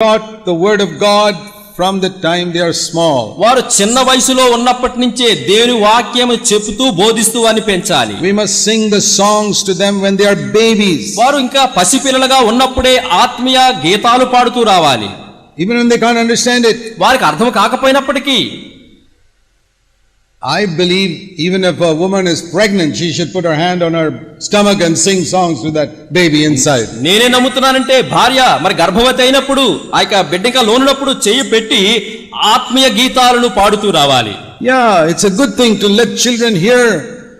taught the word of God from the time they are small. వారు చిన్న వయసులో ఉన్నప్పటి నుంచే దేవుని వాక్యము చెబుతూ బోధిస్తూ అని పెంచాలి We must sing the songs to them when they are babies. వారు ఇంకా పసిపిల్లలుగా ఉన్నప్పుడే ఆత్మీయ గీతాలు పాడుతూ రావాలి Even when they can't understand it. వారికి అర్థం కాకపోయినప్పటికీ I believe even if a woman is pregnant, she should put her hand on her stomach and sing songs to that baby inside. నేనే నమ్ముతున్నానంటే భార్య మరి గర్భవతి అయినప్పుడు ఆ యొక్క బిడ్డ ఇంకా లోనున్నప్పుడు చెయ్యి పెట్టి ఆత్మీయ గీతాలను పాడుతూ రావాలి Yeah, it's a good thing to let children hear.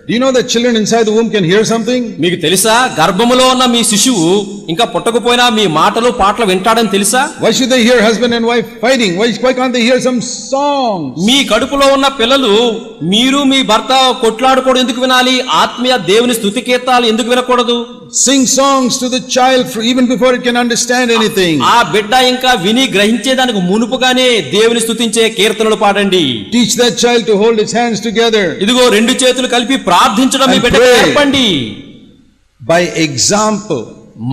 Do you know that children inside the womb can hear something? మీకు తెలుసా గర్భములో ఉన్న మీ శిశువు ఇంకా పుట్టకపోయినా మీ మాటలు పాటలు వింటాడని తెలుసా Why should they hear husband and wife fighting? Why, why can't they hear some songs? మీ కడుపులో ఉన్న పిల్లలు మీరు మీ భర్త కొట్లాడుకోవడం ఎందుకు వినాలి ఆత్మీయ దేవుని స్థుతి కీర్తాలు ఎందుకు వినకూడదు Sing songs to the child for, even before it can understand anything. ఆ బిడ్డ ఇంకా విని గ్రహించేదానికి మునుపుగానే దేవుని స్థుతించే కీర్తనలు పాడండి Teach that child to hold its hands together. ఇదిగో రెండు చేతులు కలిపి ప్రార్థించడం మీ బిడ్డకు నేర్పండి. బై ఎగ్జాంపుల్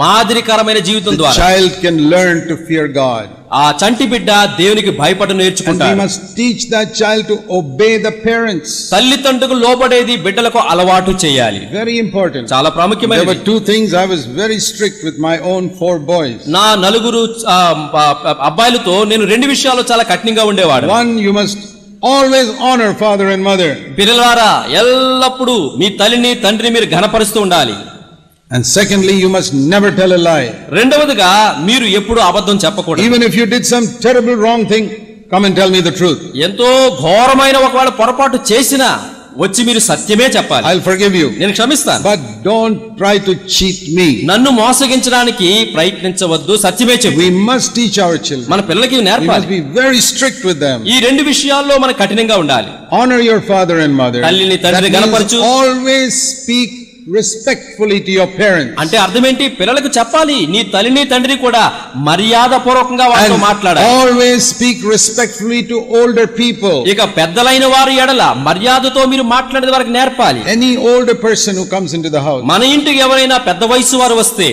మాదిరికరమైన జీవితం ద్వారా. Child can learn to fear God ఆ చంటి బిడ్డ దేవునికి భయపడ నేర్చుకుంటాడు. You teach the child obey the parents తల్లి తండ్రులకు లోబడేది బిడ్డలకు అలవాటు చేయాలి. వెరీ ఇంపార్టెంట్ చాలా ప్రాముఖ్యమైన there things I very strict with my own four boys నా నలుగురు అబ్బాయిలతో నేను రెండు విషయాలు చాలా కఠినంగా ఉండేవాడు one you must always honor father and mother. పిల్లలారా ఎల్లప్పుడూ మీ తల్లిని తండ్రిని మీరు ఘనపరుస్తూ ఉండాలి And secondly, you must never tell a lie. రెండవదిగా మీరు ఎప్పుడు అబద్ధం చెప్పకూడదు Even if you did some terrible wrong thing, come and tell me the truth. ఎంతో ఘోరమైన ఒకవేళ పొరపాటు చేసినా వచ్చి మీరు సత్యమే చెప్పాలి I'll forgive you. నేను క్షమిస్తాను But don't try to cheat me. నన్ను మోసగించడానికి ప్రయత్నించవద్దు సత్యమే చెప్పు We must teach our children. మన పిల్లలకి We must నేర్పాలి be very strict with them. ఈ రెండు విషయాల్లో మనం కఠినంగా ఉండాలి Honor your father and mother. తల్లిని, తండ్రిని That means గణపరచు. always speak respectfully to your parents. అంటే అర్థం ఏంటి పిల్లలకు చెప్పాలి నీ తల్లిని తండ్రిని కూడా మర్యాద పూర్వకంగా వారితో And మాట్లాడాలి always speak respectfully to older people. ఇక పెద్దలైన వారి ఎడల మర్యాదతో మీరు మాట్లాడేది వారికి నేర్పాలి Any older person who comes into the house. మన ఇంటికి ఎవరైనా పెద్ద వయసు వారు వస్తే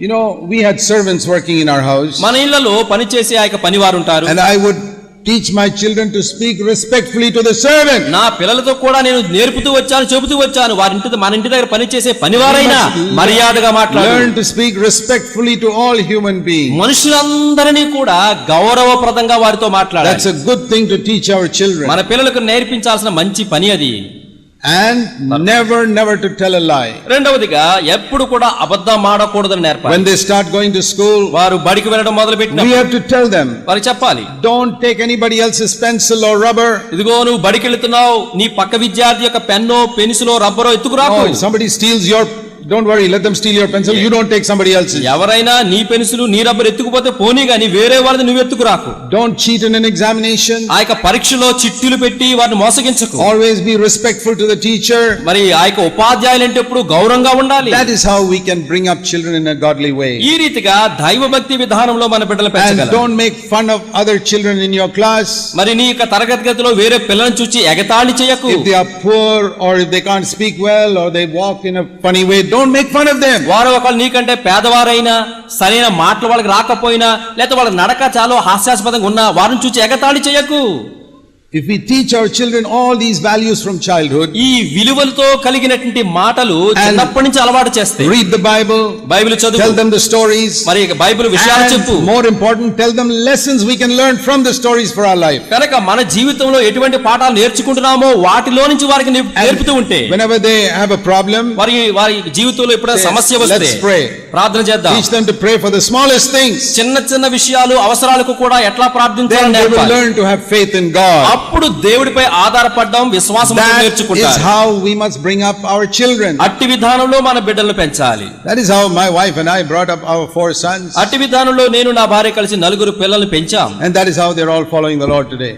You know, we had servants working in our house. మన ఇళ్లలో పనిచేసే ఆ యొక్క పనివారు ఉంటారు And I would teach my children to speak respectfully to the servant. నా పిల్లలతో కూడా నేను నేర్పుతూ వచ్చాను చెబుతూ వచ్చాను వారి ఇంటి మన ఇంటి దగ్గర పనిచేసే పనివారైనా మర్యాదగా మాట్లాడు Learn to speak respectfully to all human beings. మనుషులందరినీ కూడా గౌరవప్రదంగా వారితో That's మాట్లాడాలి a good thing to teach our children. మన పిల్లలకు నేర్పించాల్సిన మంచి పని అది And never, never to tell a lie. రెండవదిగా ఎప్పుడు కూడా అబద్ధం ఆడకూడదని నేర్పాలి When they start going to school, వారు బడికి వెళ్ళడం మొదలు పెట్టిన we have to tell them, వారికి చెప్పాలి don't take anybody else's pencil or rubber. ఇదిగో నువ్వు బడికి వెళ్తున్నావు నీ పక్క విద్యార్థి యొక్క పెన్నో పెన్సిలో రబ్బరో ఎత్తుకురాకు No, if somebody steals your, don't worry, let them steal your pencil. You don't take somebody else's. ఎవరైనా నీ పెన్సిలు నీ రబ్బర్ ఎత్తుకుపోతే పోనీ గాని వేరే వారిది నువ్వు ఎత్తుకురాకు Don't cheat in an examination. ఆ యొక్క పరీక్షలో చిట్టీలు పెట్టి వారిని మోసగించకు Always be respectful to the teacher. మరి ఆ యొక్క ఉపాధ్యాయులు అంటే ఎప్పుడు గౌరవంగా ఉండాలి That is how we can bring up children in a godly way. ఈ రీతిగా దైవ భక్తి విధానంలో మన బిడ్డలు And పెంచగలం don't make fun of other children in your class. మరి నీ యొక్క తరగతి గదిలో వేరే పిల్లలను చూచి ఎగతాళి చేయకు If they are poor or if they can't speak well or they walk in a funny way, don't make fun of them వారు ఒకళ్ళు నీకంటే పేదవారైనా సరైన మాటలు వాళ్ళకి రాకపోయినా లేకపోతే వాళ్ళ నడక చాలా హాస్యాస్పదంగా ఉన్నా వారిని చూసి ఎగతాళి చేయకు. If we teach our children all these values from childhood, ఈ విలువలతో కలిగినటువంటి మాటలు చిన్నప్పటి నుంచి అలవాటు చేస్తాయి read the Bible, Bible tell చదువు them the stories, మరి ఇక బైబిల్ విషయాలు చెప్పు and more important, tell them lessons we can learn from the stories for our life. కనుక మన జీవితంలో ఎటువంటి పాఠాలు నేర్చుకుంటున్నామో వాటిలో నుంచి వారికి నేర్పు- And నేర్పుతూ ఉంటే whenever they have a problem, వారి వారి జీవితంలో ఎప్పుడైనా Say, సమస్య వస్తే "Let's pray." ప్రార్థన చేద్దాం teach them to pray for the smallest things. చిన్న చిన్న విషయాలు అవసరాలకు కూడా ఎట్లా Then ప్రార్థించాలని they will నేర్పాలి learn to అప్పుడు దేవుడిపై ఆధారపడడం విశ్వాసం నేర్చుకుంటారు. బ్రింగ్ చిల్డ్రన్ అట్టి విధానంలో మన బిడ్డలను పెంచాలి. అట్టి విధానంలో నేను నా భార్య కలిసి నలుగురు పిల్లల్ని పెంచాం. అండ్ దట్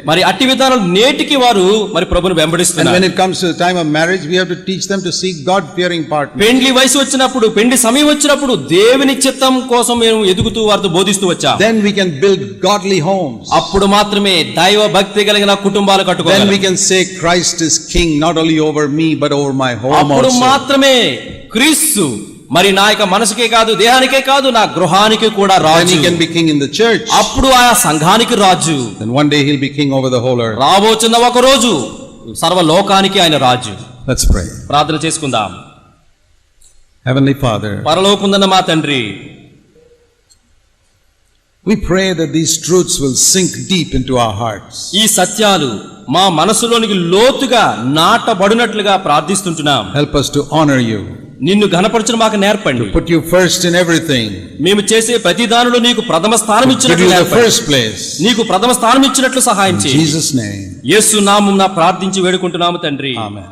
మరి అట్టి విధానం నేటికి వారు మరి ప్రభువును వెంబడిస్తున్నారు. మ్యారేజ్ పెండ్లి వయసు వచ్చినప్పుడు పెండ్లి సమయం వచ్చినప్పుడు దేవుని చిత్తం కోసం మేము ఎదుగుతూ వారితో బోధిస్తూ వచ్చాం. అప్పుడు మాత్రమే దైవ భక్తి కలిగిన కుటుంబం కుటుంబాలు కట్టుకోవాలి we can say Christ is king not only over me but over my home అప్పుడు మాత్రమే క్రీస్తు మరి నా యొక్క మనసుకే కాదు దేహానికే కాదు నా గృహానికి కూడా రాజు. Can be king in the church అప్పుడు ఆ సంఘానికి రాజు. Then one day will be king over the whole earth రాబోతున్న ఒక రోజు సర్వ లోకానికి ఆయన రాజు. లెట్స్ ప్రార్థన చేసుకుందాం. హెవెన్లీ ఫాదర్ పరలోకుందన్న మా తండ్రి we pray the that these will sink deep in into our hearts. ఈ సత్యాలు మా మనసులోనికి లోతుగా నాటబడినట్లుగా ప్రార్థిస్తుంటున్నాం. Help us to honor you. నిన్ను ఘనపరచడం మాకు నేర్పండి. Put you first in everything మేము చేసే ప్రతి దానిలో నీకు ప్రథమ స్థానం ఇచ్చినట్లు ఫస్ట్ ప్లేస్ నీకు ప్రథమ స్థానం ఇచ్చినట్లు సహాయం చేయి జీసస్ నేమ్ యేసు నామమున ప్రార్థించి వేడుకుంటున్నాము తండ్రి. ఆమేన్